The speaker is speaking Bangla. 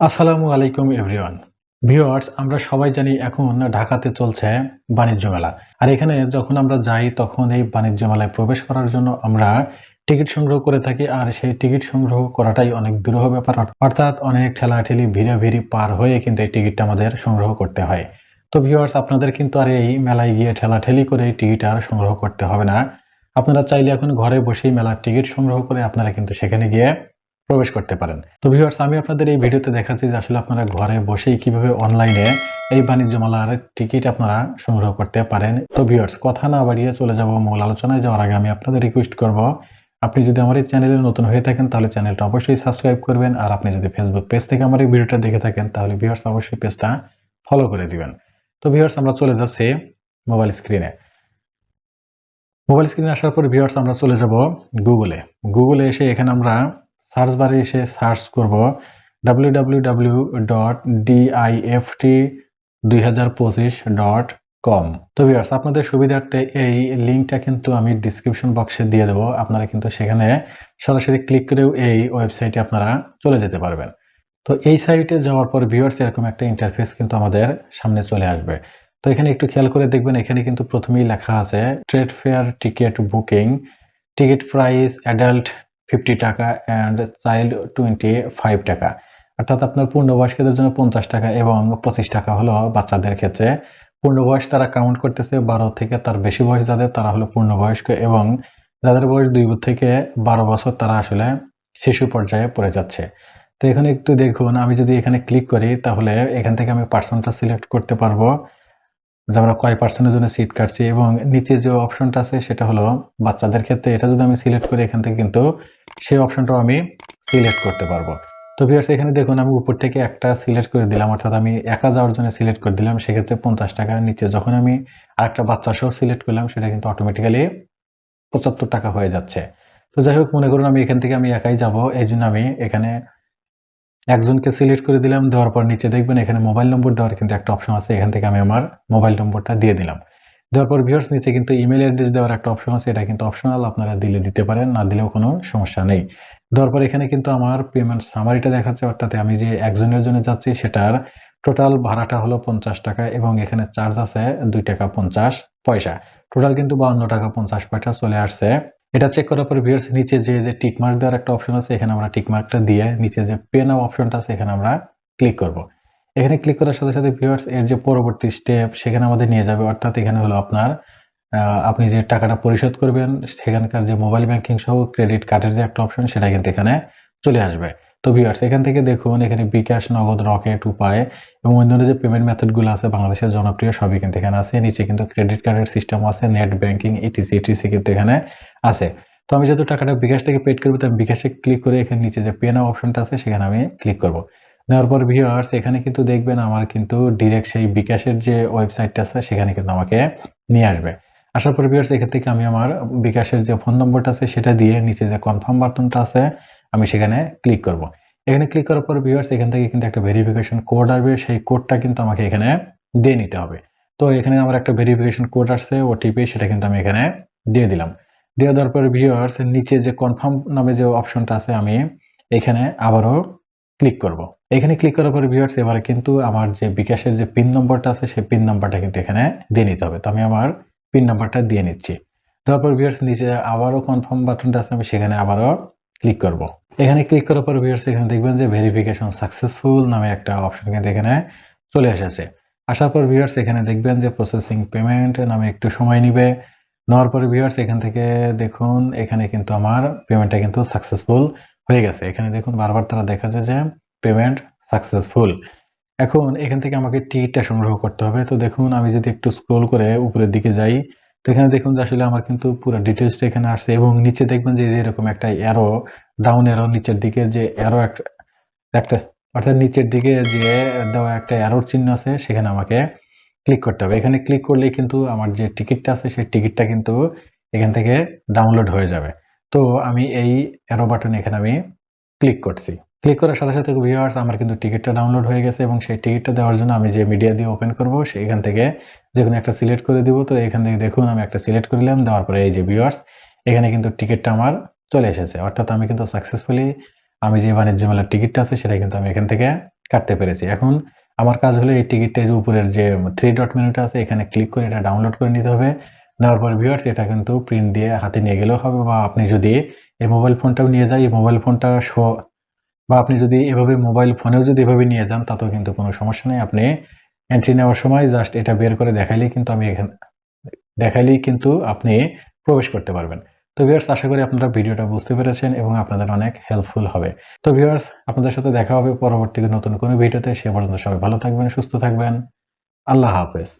আসসালামু আলাইকুম এভরিওয়ান। ভিউয়ার্স, আমরা সবাই জানি এখন ঢাকাতে চলছে বাণিজ্য মেলা। আর এখানে যখন আমরা যাই, তখন এই বাণিজ্য মেলায় প্রবেশ করার জন্য আমরা টিকিট সংগ্রহ করে থাকি, আর সেই টিকিট সংগ্রহ করাটাই অনেক দুরূহ ব্যাপার। অর্থাৎ অনেক ঠেলাঠেলি ভিড়ে ভিড়ি পার হয়ে কিন্তু এই টিকিটটা আমাদের সংগ্রহ করতে হয়। তো ভিওয়ার্স আপনাদের কিন্তু আর এই মেলায় গিয়ে ঠেলাঠেলি করে এই টিকিট আর সংগ্রহ করতে হবে না। আপনারা চাইলে এখন ঘরে বসেই মেলার টিকিট সংগ্রহ করে আপনারা কিন্তু সেখানে গিয়ে প্রবেশ করতে পারেন। তো ভিউয়ার্স আমি আপনাদের এই ভিডিওতে দেখাচ্ছি যে আসলে আপনারা ঘরে বসেই কীভাবে অনলাইনে এই বাণিজ্য মেলার টিকিট আপনারা সংগ্রহ করতে পারেন। তো ভিউয়ার্স কথা না বাড়িয়ে চলে যাব মূল আলোচনায়। যাওয়ার আগে আমি আপনাদের রিকোয়েস্ট করব, আপনি যদি আমার এই চ্যানেলে নতুন হয়ে থাকেন, তাহলে চ্যানেলটা অবশ্যই সাবস্ক্রাইব করবেন। আর আপনি যদি ফেসবুক পেজ থেকে আমার এই ভিডিওটা দেখে থাকেন, তাহলে ভিউয়ার্স অবশ্যই পেজটা ফলো করে দিবেন। তো ভিউয়ার্স আমরা চলে যাচ্ছি মোবাইল স্ক্রিনে মোবাইল স্ক্রিনে আসার পর ভিউয়ার্স আমরা চলে যাব গুগলে গুগলে এসে এখানে আমরা সার্চ বারে এসে সার্চ করব W W W dot DIFT দুই হাজার পঁচিশ ডট কম তো ভিউয়ার্স আপনাদের সুবিধার্থে এই লিঙ্কটা কিন্তু আমি ডিসক্রিপশন বক্সে দিয়ে দেবো। আপনারা কিন্তু সেখানে সরাসরি ক্লিক করেও এই ওয়েবসাইটে আপনারা চলে যেতে পারবেন। তো এই সাইটে যাওয়ার পর ভিউয়ার্স এরকম একটা ইন্টারফেস কিন্তু আমাদের সামনে চলে আসবে। তো এখানে একটু খেয়াল করে দেখবেন, এখানে কিন্তু প্রথমেই লেখা আছে trade fair ticket booking ticket price adult fifty টাকা অ্যান্ড চাইল্ড টোয়েন্টি ফাইভ টাকা। অর্থাৎ আপনার পূর্ণবয়স্কদের জন্য পঞ্চাশ টাকা এবং পঁচিশ টাকা হলো বাচ্চাদের ক্ষেত্রে। পূর্ণবয়স তারা কাউন্ট করতেছে, বারো থেকে তার বেশি বয়স যাদের, তারা হলো পূর্ণবয়স্ক এবং যাদের বয়স দুই থেকে বারো বছর তারা আসলে শিশু পর্যায়ে পড়ে যাচ্ছে। তো এখানে একটু দেখুন, আমি যদি এখানে ক্লিক করি, তাহলে এখান থেকে আমি পার্সনটা সিলেক্ট করতে পারব। যে আমরা কয় পার্সেন্টের জন্য সিট কাটছি এবং নিচে যে অপশনটা আছে সেটা হলো বাচ্চাদের ক্ষেত্রে এটা যদি আমি সিলেক্ট করি এখান থেকে কিন্তু সেই অপশনটাও আমি সিলেক্ট করতে পারব। তো ভিউয়ার্স এখানে দেখুন আমি উপর থেকে একটা সিলেক্ট করে দিলাম, অর্থাৎ আমি একা যাওয়ার জন্য সিলেক্ট করে দিলাম। সেক্ষেত্রে পঞ্চাশ টাকা, নিচে যখন আমি আরেকটা বাচ্চা সহ সিলেক্ট করলাম, সেটা কিন্তু অটোমেটিক্যালি পঁচাত্তর টাকা হয়ে যাচ্ছে। তো যাই হোক, মনে করুন আমি এখান থেকে আমি একাই যাব এই জন্য আমি এখানে একজনকে সিলেক্ট করে দিলাম, দেওয়ার পর নিচে দেখবেন এখানে মোবাইল নম্বর দেওয়ার কিন্তু একটা অপশন আছে, এখান থেকে আমি আমার মোবাইল নম্বরটা দিয়ে দিলাম। দেওয়ার পর ভিউয়ার্স নিচে কিন্তু ইমেল অ্যাড্রেস দেওয়ার একটা অপশন আছে, এটা কিন্তু অপশনাল আপনারা দিলে দিতে পারেন, না দিলেও কোনো সমস্যা নেই। দেওয়ার পর এখানে কিন্তু আমার পেমেন্ট সামারিটা দেখাচ্ছে, অর্থাৎ আমি যে একজনের জন্য যাচ্ছি, সেটার টোটাল ভাড়াটা হলো পঞ্চাশ টাকা এবং এখানে চার্জ আছে দুই টাকা পঞ্চাশ পয়সা। টোটাল কিন্তু বাউন্ন টাকা পঞ্চাশ পয়সা চলে আসছে। এটা চেক করার পর ভিউয়ার্স নিচে যে যে টিকমার্ক দেওয়ার একটা অপশন আছে, এখানে আমরা টিকমার্কটা দিয়ে নিচে যে পে নাও অপশনটা আছে, এখানে আমরা ক্লিক করব। এখানে ক্লিক করার সাথে সাথে ভিউয়ার্স এর যে পরবর্তী স্টেপ সেখানে আমাদের নিয়ে যাবে। অর্থাৎ এখানে হলো আপনার আপনি যে টাকাটা পরিশোধ করবেন, সেখানকার যে মোবাইল ব্যাংকিং সহ ক্রেডিট কার্ডের যে একটা অপশন সেটা কিন্তু এখানে চলে আসবে। তো ভিউয়ার্স এখান থেকে দেখুন, এখানে বিকাশ, নগদ, রকেট, উপায় এবং অন্যান্য যে পেমেন্ট মেথডগুলো আছে বাংলাদেশের জনপ্রিয় সবই কিন্তু এখানে আছে। নিচে কিন্তু ক্রেডিট কার্ডের সিস্টেম আছে নেট ব্যাংকিং ইটিসি ইটিসি কিন্তু এখানে আছে। তো আমি যেহেতু টাকাটা বিকাশ থেকে পেড করব তো আমি বিকাশে ক্লিক করে এখানে নিচে যে পে নাও অপশনটা আছে, সেখানে আমি ক্লিক করব। নেওয়ার পর ভিউয়ার্স এখানে কিন্তু দেখবেন আমার কিন্তু ডিরেক্ট সেই বিকাশের যে ওয়েবসাইটটা আছে, সেখানে কিন্তু আমাকে নিয়ে আসবে। আসার পর ভিউয়ার্স এখান থেকে আমি আমার বিকাশের যে ফোন নম্বরটা আছে, সেটা দিয়ে নিচে যে কনফার্ম বাটনটা আছে আমি সেখানে ক্লিক করব। এখানে ক্লিক করার পর ভিউয়ার্স এখান থেকে কিন্তু একটা ভেরিফিকেশন কোড আসবে। সেই কোডটা কিন্তু আমাকে এখানে দিয়ে নিতে হবে। তো এখানে আমার একটা ভেরিফিকেশন কোড আসছে ওটিপি সেটা কিন্তু আমি এখানে দিয়ে দিলাম। দিয়ে দেওয়ার পর ভিউয়ার্স নিচে যে কনফার্ম নামে যে অপশনটা আছে, আমি এখানে আবারও ক্লিক করব। এখানে ক্লিক করার পর ভিউয়ার্স এবারে কিন্তু আমার যে বিকাশের যে পিন নম্বরটা আছে, সেই পিন নাম্বারটা কিন্তু এখানে দিয়ে নিতে হবে। তো আমি আমার পিন নাম্বারটা দিয়ে নিচ্ছি। তারপর পর ভিউয়ার্স নিচে আবারও কনফার্ম বাটনটা আছে, আমি সেখানে আবারও ক্লিক করব। এখানে ক্লিক করার পর ভিউয়ার্স এখানে দেখবেন যে ভেরিফিকেশন সাকসেসফুল নামে একটা অপশন কিন্তু এখানে চলে এসেছে। আসার পর ভিউয়ার্স এখানে দেখবেন যে প্রসেসিং পেমেন্ট নামে একটু সময় নিবে। নেওয়ার পরে ভিউয়ার্স এখান থেকে দেখুন, এখানে কিন্তু আমার পেমেন্টটা কিন্তু সাকসেসফুল হয়ে গেছে। এখানে দেখুন বারবার তারা দেখাচ্ছে যে পেমেন্ট সাকসেসফুল এখন এখান থেকে আমাকে টিকিটটা সংগ্রহ করতে হবে। তো দেখুন, আমি যদি একটু স্ক্রোল করে উপরের দিকে যাই তো এখানে দেখুন যে আসলে আমার কিন্তু পুরো ডিটেলসটা এখানে আসছে এবং নিচে দেখবেন যে এরকম একটা অ্যারো ডাউন অ্যারো নিচের দিকে যে অ্যারো একটা একটা, অর্থাৎ নিচের দিকে যে দেওয়া একটা অ্যারোর চিহ্ন আছে, সেখানে আমাকে ক্লিক করতে হবে। এখানে ক্লিক করলে কিন্তু আমার যে টিকিটটা আছে, সেই টিকিটটা কিন্তু এখান থেকে ডাউনলোড হয়ে যাবে। তো আমি এই অ্যারো বাটন এখানে আমি ক্লিক করছি। ক্লিক করার সাথে সাথে ভিউয়ার্স আমার কিন্তু টিকিটটা ডাউনলোড হয়ে গেছে এবং সেই টিকিটটা দেওয়ার জন্য আমি যে মিডিয়া দিয়ে ওপেন করব সেখান থেকে যে কোনো একটা সিলেক্ট করে দিব। তো এখান থেকে দেখুন, আমি একটা সিলেক্ট করলাম দেওয়ার পরে এই যে ভিউয়ার্স এখানে কিন্তু টিকিটটা আমার চলে এসেছে। অর্থাৎ আমি কিন্তু সাকসেসফুলি আমি যে বাণিজ্য মেলার টিকিটটা আছে, সেটা কিন্তু আমি এখান থেকে কাটতে পেরেছি। এখন আমার কাজ হলো এই টিকিটটা যে উপরের যে থ্রি ডট মেনুটা আছে, এখানে ক্লিক করে এটা ডাউনলোড করে নিতে হবে। নেওয়ার পর ভিউয়ার্স এটা কিন্তু প্রিন্ট দিয়ে হাতে নিয়ে গেলেও হবে বা আপনি যদি এই মোবাইল ফোনটাও নিয়ে যাই এই মোবাইল ফোনটা শো বা আপনি যদি এভাবে মোবাইল ফোনেও যদি এভাবে নিয়ে যান, তাতেও কিন্তু কোনো সমস্যা নেই। আপনি এন্ট্রি নেওয়ার সময় জাস্ট এটা বের করে দেখাইলেই কিন্তু আমি এখানে দেখাইলেই কিন্তু আপনি প্রবেশ করতে পারবেন। তো ভিউয়ার্স আশা করি আপনারা ভিডিওটা বুঝতে পেরেছেন এবং আপনাদের অনেক হেল্পফুল হবে। তো ভিউয়ার্স আপনাদের সাথে দেখা হবে পরবর্তী নতুন কোনো ভিডিওতে, সে পর্যন্ত সবাই ভালো থাকবেন, সুস্থ থাকবেন। আল্লাহ হাফেজ।